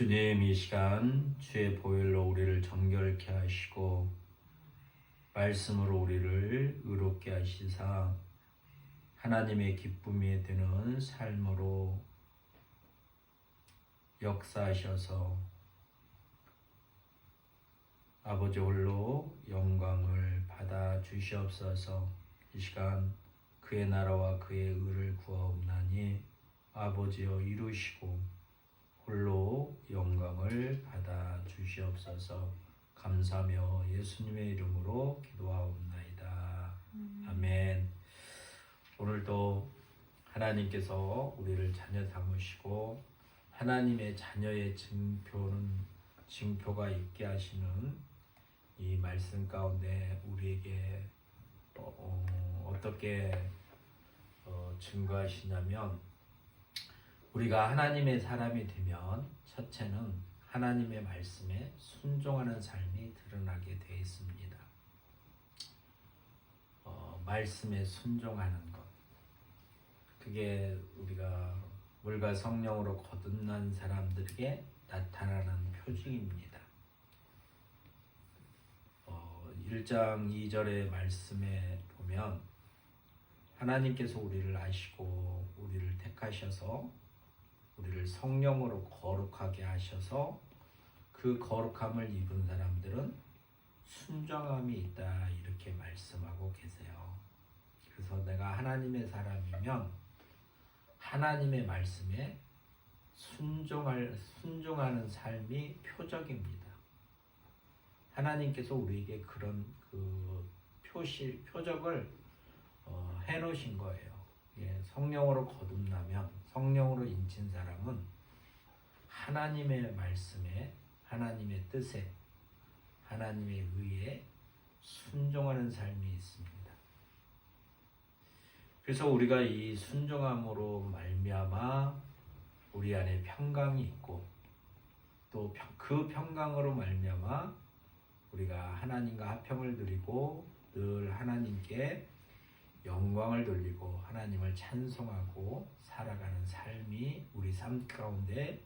주님 이 시간 주의 보혈로 우리를 정결케 하시고 말씀으로 우리를 의롭게 하시사 하나님의 기쁨이 되는 삶으로 역사하셔서 아버지 홀로 영광을 받아 주시옵소서. 이 시간 그의 나라와 그의 의를 구하옵나니 아버지여 이루시고 홀로 주시옵소서 감사하며 예수님의 이름으로 기도하옵나이다. 아멘. 오늘도 하나님께서 우리를 자녀 삼으시고 하나님의 자녀의 증표는 증표가 있게 하시는 이 말씀 가운데 우리에게 어, 떻게 어, 증거하시냐면 우리가 하나님의 사람이 되면 첫째는 하나님의 말씀에 순종하는 삶이 드러나게 되어 있습니다. 어, 말씀에 순종하는 것. 그게 우리가 물과 성령으로 거듭난 사람들에게 나타나는 표징입니다. 어, 1장 2절의 말씀에 보면 하나님께서 우리를 아시고 우리를 택하셔서 우리를 성령으로 거룩하게 하셔서 그 거룩함을 입은 사람들은 순정함이 있다 이렇게 말씀하고 계세요. 그래서 내가 하나님의 사람이면 하나님의 말씀에 순종할 순종하는 삶이 표적입니다. 하나님께서 우리에게 그런 그 표시 표적을 어, 해놓으신 거예요. 예, 성령으로 거듭나면 성령으로 인친 사람은 하나님의 말씀에 하나님의 뜻에 하나님의 의에 순종하는 삶이 있습니다. 그래서 우리가 이 순종함으로 말미암아 우리 안에 평강이 있고 또 그 평강으로 말미암아 우리가 하나님과 화평을 누리고 늘 하나님께 영광을 돌리고 하나님을 찬송하고 살아가는 삶이 우리 삶 가운데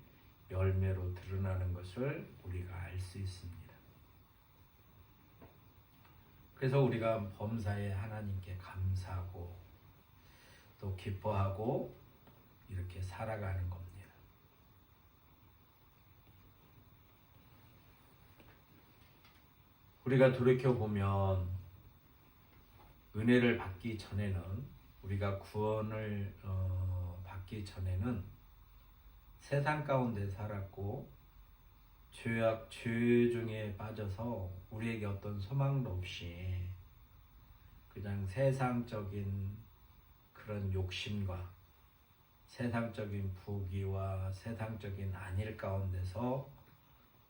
열매로 드러나는 것을 우리가 알 수 있습니다. 그래서 우리가 범사에 하나님께 감사하고 또 기뻐하고 이렇게 살아가는 겁니다. 우리가 돌이켜 보면 은혜를 받기 전에는 우리가 구원을 어, 받기 전에는 세상 가운데 살았고 죄악 죄 중에 빠져서 우리에게 어떤 소망도 없이 그냥 세상적인 그런 욕심과 세상적인 부귀와 세상적인 안일 가운데서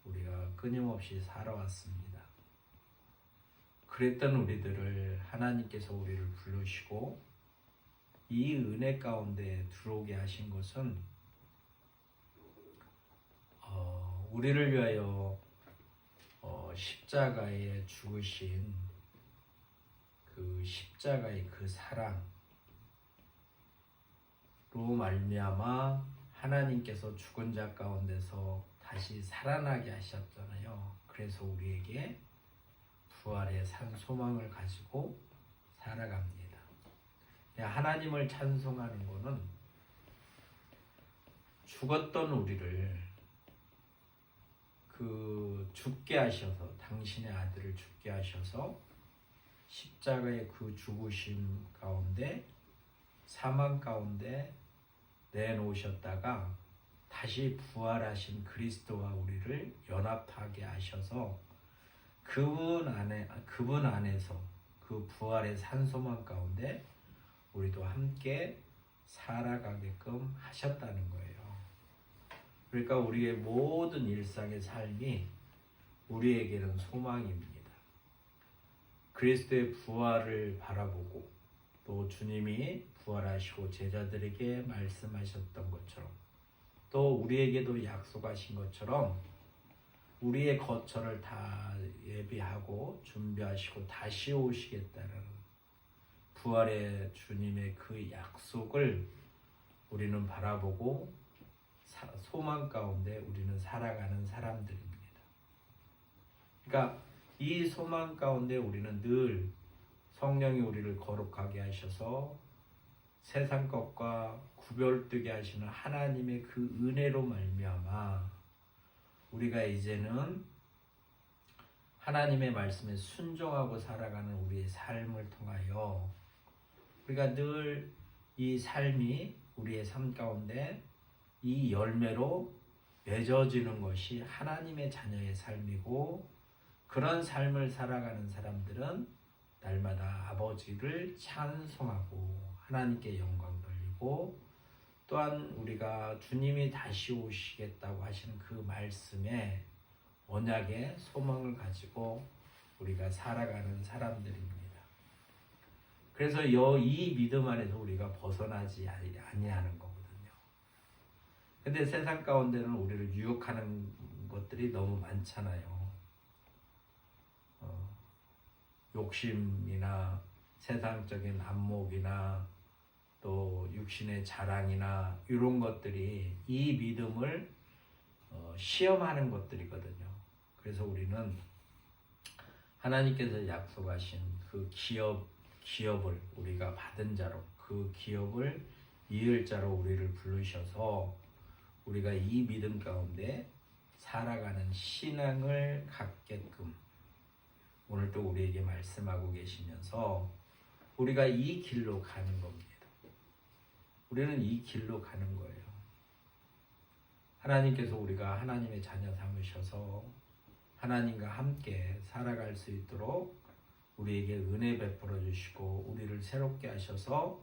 우리가 끊임없이 살아왔습니다. 그랬던 우리들을 하나님께서 우리를 부르시고 이 은혜 가운데 들어오게 하신 것은 어, 우리를 위하여 어, 십자가에 죽으신 그 십자가의 그 사랑로 말미암아 하나님께서 죽은 자 가운데서 다시 살아나게 하셨잖아요. 그래서 우리에게 부활의 산 소망을 가지고 살아갑니다. 하나님을 찬송하는 것은 죽었던 우리를 그 죽게 하셔서 당신의 아들을 죽게 하셔서 십자가의 그 죽으심 가운데 사망 가운데 내놓으셨다가 다시 부활하신 그리스도와 우리를 연합하게 하셔서 그분 안에 그분 안에서 그 부활의 산소망 가운데 우리도 함께 살아가게끔 하셨다는 거예요. 그러니까 우리의 모든 일상의 삶이 우리에게는 소망입니다. 그리스도의 부활을 바라보고 또 주님이 부활하시고 제자들에게 말씀하셨던 것처럼 또 우리에게도 약속하신 것처럼 우리의 거처를 다 예비하고 준비하시고 다시 오시겠다는 부활의 주님의 그 약속을 우리는 바라보고 소망 가운데 우리는 살아가는 사람들입니다. 그러니까 이 소망 가운데 우리는 늘 성령이 우리를 거룩하게 하셔서 세상 것과 구별되게 하시는 하나님의 그 은혜로 말미암아 우리가 이제는 하나님의 말씀에 순종하고 살아가는 우리의 삶을 통하여 우리가 늘 이 삶이 우리의 삶 가운데 이 열매로 맺어지는 것이 하나님의 자녀의 삶이고 그런 삶을 살아가는 사람들은 날마다 아버지를 찬송하고 하나님께 영광 돌리고 또한 우리가 주님이 다시 오시겠다고 하시는 그 말씀에 언약의 소망을 가지고 우리가 살아가는 사람들입니다. 그래서 여 이 믿음 안에서 우리가 벗어나지 아니- 아니하는 거거든요. 근데 세상 가운데는 우리를 유혹하는 것들이 너무 많잖아요. 어, 욕심이나 세상적인 안목이나 또 육신의 자랑이나 이런 것들이 이 믿음을 어, 시험하는 것들이거든요. 그래서 우리는 하나님께서 약속하신 그 기업 기업을 우리가 받은 자로 그 기업을 이을 자로 우리를 부르셔서 우리가 이 믿음 가운데 살아가는 신앙을 갖게끔 오늘 또 우리에게 말씀하고 계시면서 우리가 이 길로 가는 겁니다. 우리는 이 길로 가는 거예요. 하나님께서 우리가 하나님의 자녀 삼으셔서 하나님과 함께 살아갈 수 있도록 우리에게 은혜 베풀어 주시고 우리를 새롭게 하셔서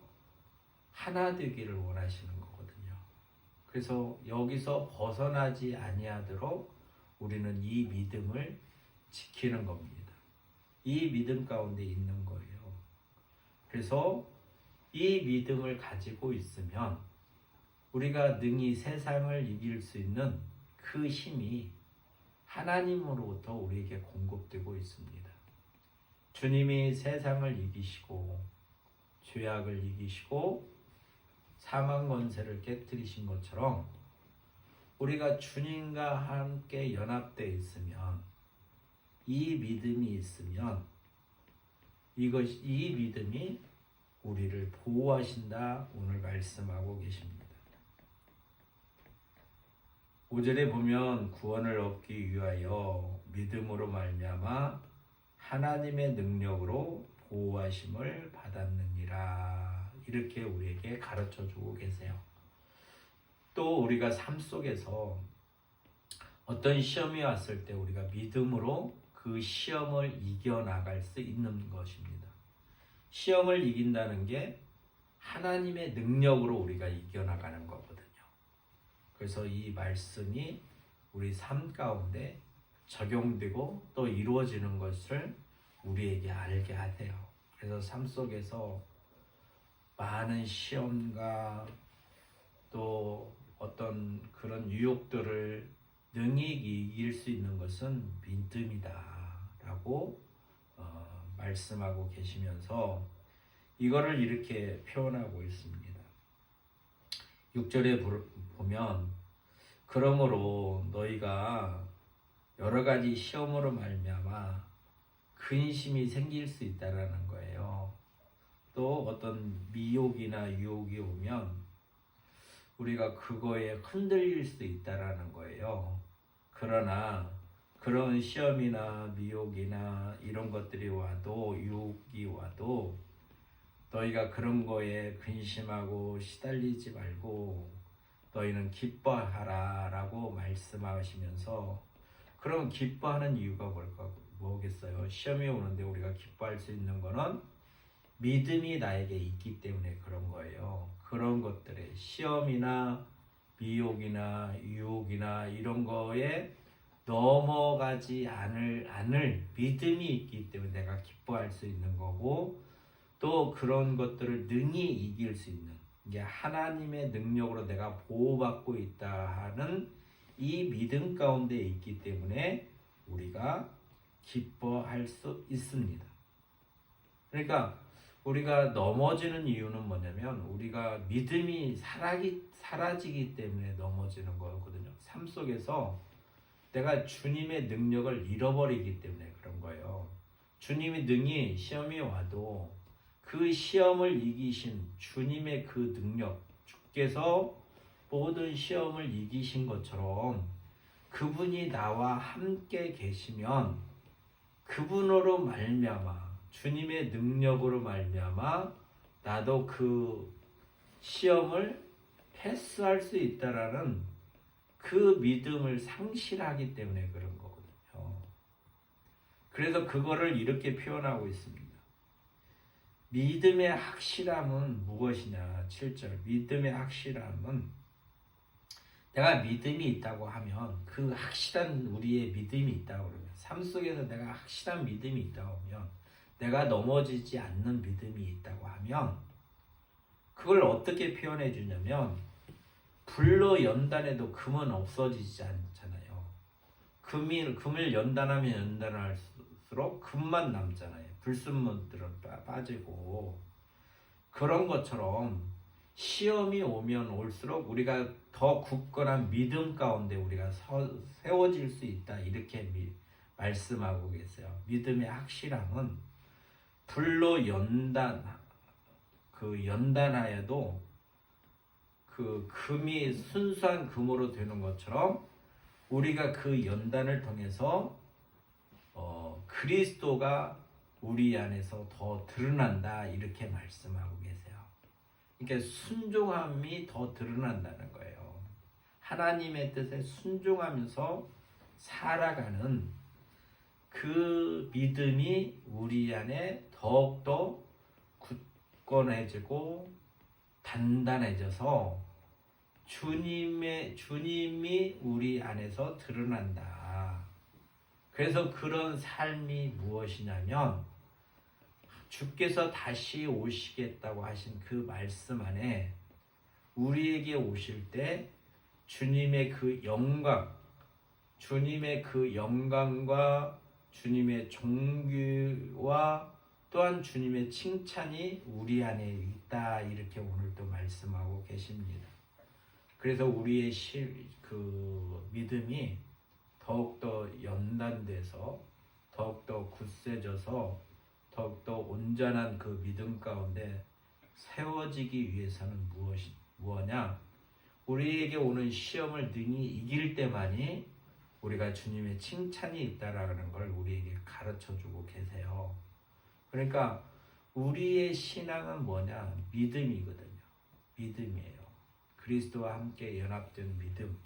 하나 되기를 원하시는 거거든요. 그래서 여기서 벗어나지 아니하도록 우리는 이 믿음을 지키는 겁니다. 이 믿음 가운데 있는 거예요. 그래서 이 믿음을 가지고 있으면 우리가 능히 세상을 이길 수 있는 그 힘이 하나님으로부터 우리에게 공급되고 있습니다. 주님이 세상을 이기시고 죄악을 이기시고 사망 권세를 깨뜨리신 것처럼 우리가 주님과 함께 연합되어 있으면 이 믿음이 있으면 이것 이 믿음이 우리를 보호하신다 오늘 말씀하고 계십니다. 5절에 보면 구원을 얻기 위하여 믿음으로 말미암아 하나님의 능력으로 보호하심을 받았느니라 이렇게 우리에게 가르쳐 주고 계세요. 또 우리가 삶 속에서 어떤 시험이 왔을 때 우리가 믿음으로 그 시험을 이겨 나갈 수 있는 것입니다. 시험을 이긴다는 게 하나님의 능력으로 우리가 이겨 나가는 거거든요. 그래서 이 말씀이 우리 삶 가운데 적용되고 또 이루어지는 것을 우리에게 알게 하세요. 그래서 삶 속에서 많은 시험과 또 어떤 그런 유혹들을 능히 이길 수 있는 것은 믿음이다라고 어, 말씀하고 계시면서 이거를 이렇게 표현하고 있습니다. 6절에 보면 그러므로 너희가 여러 가지 시험으로 말미암아 근심이 생길 수 있다라는 거예요. 또 어떤 미혹이나 유혹이 오면 우리가 그거에 흔들릴 수 있다라는 거예요. 그러나 그런 시험이나 미혹이나 이런 것들이 와도 유혹이 와도 너희가 그런 거에 근심하고 시달리지 말고 너희는 기뻐하라라고 말씀하시면서 그럼 기뻐하는 이유가 뭘까 뭐겠어요? 시험이 오는데 우리가 기뻐할 수 있는 거는 믿음이 나에게 있기 때문에 그런 거예요. 그런 것들에 시험이나 미혹이나 유혹이나 이런 거에 넘어가지 않을 않을 믿음이 있기 때문에 내가 기뻐할 수 있는 거고 또 그런 것들을 능히 이길 수 있는 이게 하나님의 능력으로 내가 보호받고 있다 하는 이 믿음 가운데 있기 때문에 우리가 기뻐할 수 있습니다. 그러니까 우리가 넘어지는 이유는 뭐냐면 우리가 믿음이 사라기, 사라지기 때문에 넘어지는 거거든요. 삶 속에서 내가 주님의 능력을 잃어버리기 때문에 그런 거예요. 주님의 능이 시험이 와도 그 시험을 이기신 주님의 그 능력, 주께서 모든 시험을 이기신 것처럼 그분이 나와 함께 계시면 그분으로 말미암아 주님의 능력으로 말미암아 나도 그 시험을 패스할 수 있다라는 그 믿음을 상실하기 때문에 그런 거거든요. 그래서 그거를 이렇게 표현하고 있습니다. 믿음의 확실함은 무엇이냐? 7절. 믿음의 확실함은 내가 믿음이 있다고 하면 그 확실한 우리의 믿음이 있다고 그러면 삶 속에서 내가 확실한 믿음이 있다고 하면 내가 넘어지지 않는 믿음이 있다고 하면 그걸 어떻게 표현해 주냐면 불로 연단해도 금은 없어지지 않잖아요. 금이 금을 연단하면 연단할수록 금만 남잖아요. 불순물들은 빠- 빠지고 그런 것처럼 시험이 오면 올수록 우리가 더 굳건한 믿음 가운데 우리가 서, 세워질 수 있다 이렇게 미- 말씀하고 계세요. 믿음의 확실함은 불로 연단 그 연단하여도 그 금이 순수한 금으로 되는 것처럼 우리가 그 연단을 통해서 어, 그리스도가 우리 안에서 더 드러난다 이렇게 말씀하고 계세요. 그러니까 순종함이 더 드러난다는 거예요. 하나님의 뜻에 순종하면서 살아가는 그 믿음이 우리 안에 더욱더 굳건해지고 단단해져서 주님의 주님이 우리 안에서 드러난다. 그래서 그런 삶이 무엇이냐면 주께서 다시 오시겠다고 하신 그 말씀 안에 우리에게 오실 때 주님의 그 영광, 주님의 그 영광과 주님의 종교와 또한 주님의 칭찬이 우리 안에 있다 이렇게 오늘도 말씀하고 계십니다. 그래서 우리의 실, 그 믿음이 더욱더 연단돼서 더욱더 굳세져서 더욱더 온전한 그 믿음 가운데 세워지기 위해서는 무엇이 무엇냐? 우리에게 오는 시험을 능히 이길 때만이 우리가 주님의 칭찬이 있다라는 걸 우리에게 가르쳐 주고 계세요. 그러니까 우리의 신앙은 뭐냐? 믿음이거든요. 믿음이에요. 그리스도와 함께 연합된 믿음.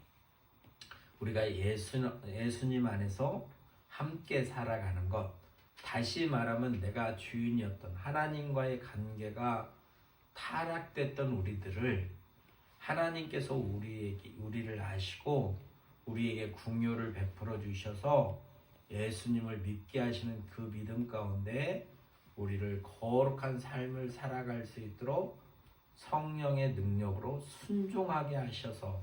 우리가 예수, 예수님 안에서 함께 살아가는 것. 다시 말하면 내가 주인이었던 하나님과의 관계가 타락됐던 우리들을 하나님께서 우리에게 우리를 아시고 우리에게 궁유를 베풀어 주셔서 예수님을 믿게 하시는 그 믿음 가운데 우리를 거룩한 삶을 살아갈 수 있도록 성령의 능력으로 순종하게 하셔서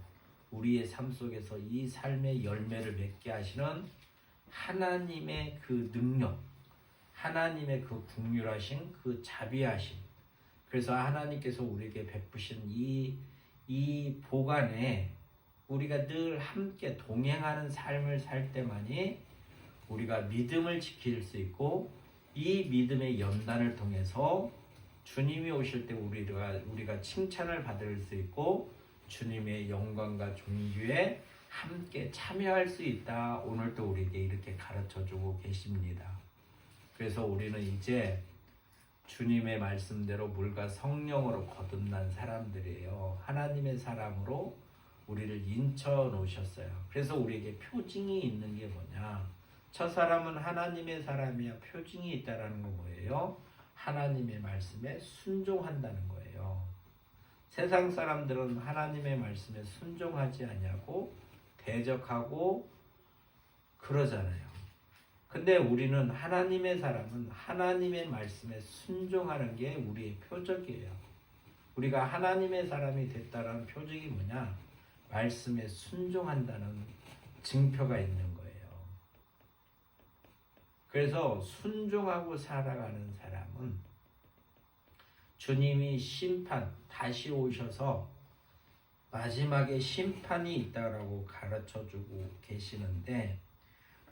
우리의 삶 속에서 이 삶의 열매를 맺게 하시는 하나님의 그 능력, 하나님의 그 국률하신 그 자비하심. 그래서 하나님께서 우리에게 베푸신 이, 이 보관에 우리가 늘 함께 동행하는 삶을 살 때만이 우리가 믿음을 지킬 수 있고 이 믿음의 연단을 통해서 주님이 오실 때 우리가 우리가 칭찬을 받을 수 있고 주님의 영광과 존귀에 함께 참여할 수 있다. 오늘도 우리에게 이렇게 가르쳐 주고 계십니다. 그래서 우리는 이제 주님의 말씀대로 물과 성령으로 거듭난 사람들이에요. 하나님의 사람으로 우리를 인쳐 놓으셨어요. 그래서 우리에게 표징이 있는 게 뭐냐? 저 사람은 하나님의 사람이야. 표징이 있다라는 거 뭐예요? 하나님의 말씀에 순종한다는 거예요. 세상 사람들은 하나님의 말씀에 순종하지 않냐고 대적하고 그러잖아요. 근데 우리는 하나님의 사람은 하나님의 말씀에 순종하는 게 우리의 표적이에요. 우리가 하나님의 사람이 됐다라는 표적이 뭐냐? 말씀에 순종한다는 증표가 있는. 그래서 순종하고 살아가는 사람은 주님이 심판 다시 오셔서 마지막에 심판이 있다라고 가르쳐 주고 계시는데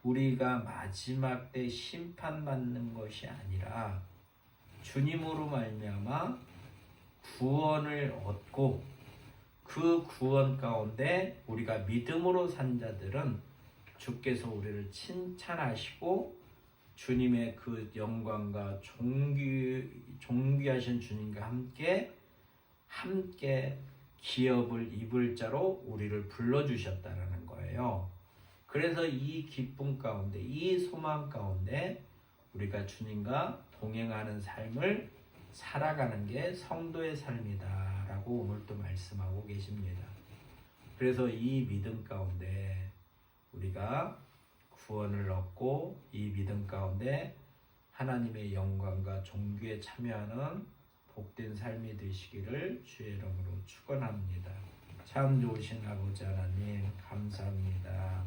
우리가 마지막 때 심판 받는 것이 아니라 주님으로 말미암아 구원을 얻고 그 구원 가운데 우리가 믿음으로 산 자들은 주께서 우리를 칭찬하시고 주님의 그 영광과 존귀 존귀하신 주님과 함께 함께 기업을 입을 자로 우리를 불러 주셨다라는 거예요. 그래서 이 기쁨 가운데 이 소망 가운데 우리가 주님과 동행하는 삶을 살아가는 게 성도의 삶이다라고 오늘 또 말씀하고 계십니다. 그래서 이 믿음 가운데 우리가 구원을 얻고 이 믿음 가운데 하나님의 영광과 종교에 참여하는 복된 삶이 되시기를 주의 이름으로 축원합니다. 참 좋으신 아버지 하나님 감사합니다.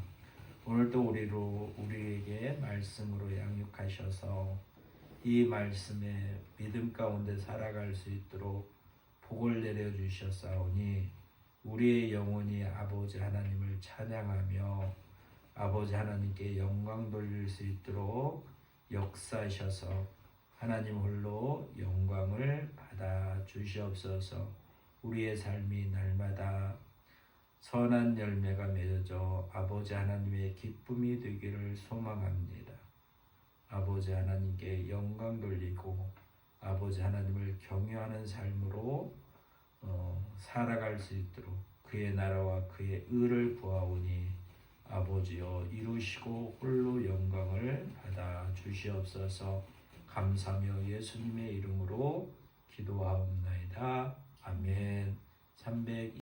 오늘도 우리로 우리에게 말씀으로 양육하셔서 이 말씀에 믿음 가운데 살아갈 수 있도록 복을 내려 주셨사오니 우리의 영혼이 아버지 하나님을 찬양하며 아버지 하나님께 영광 돌릴 수 있도록 역사하셔서 하나님 홀로 영광을 받아 주시옵소서. 우리의 삶이 날마다 선한 열매가 맺어져 아버지 하나님의 기쁨이 되기를 소망합니다. 아버지 하나님께 영광 돌리고 아버지 하나님을 경외하는 삶으로 어, 살아갈 수 있도록 그의 나라와 그의 의를 구하오니 아버지여 이루시고 홀로 영광을 받아 주시옵소서 감사하며 예수님의 이름으로 기도하옵나이다. 아멘. 300